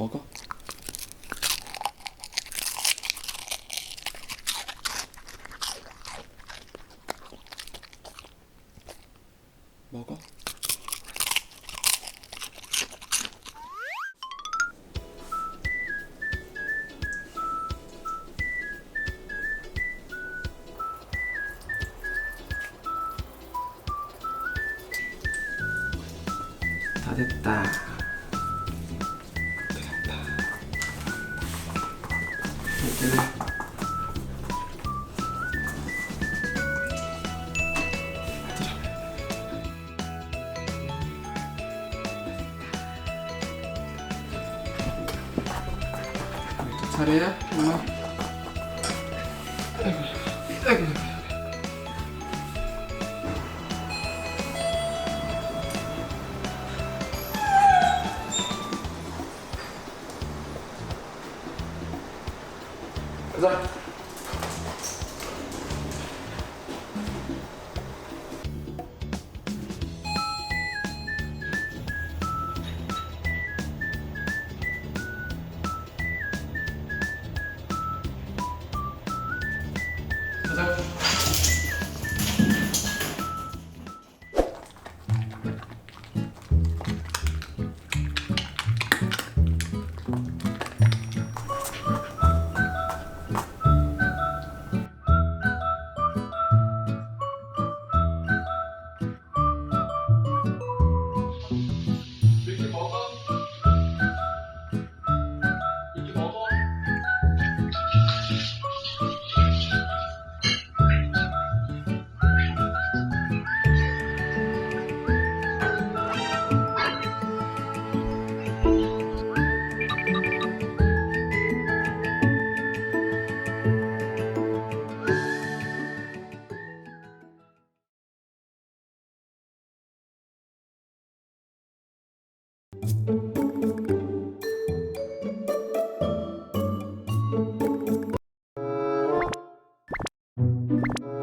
먹어. 먹어. 다 됐다. 차례야, 엄마. 아이고, 아이고. за you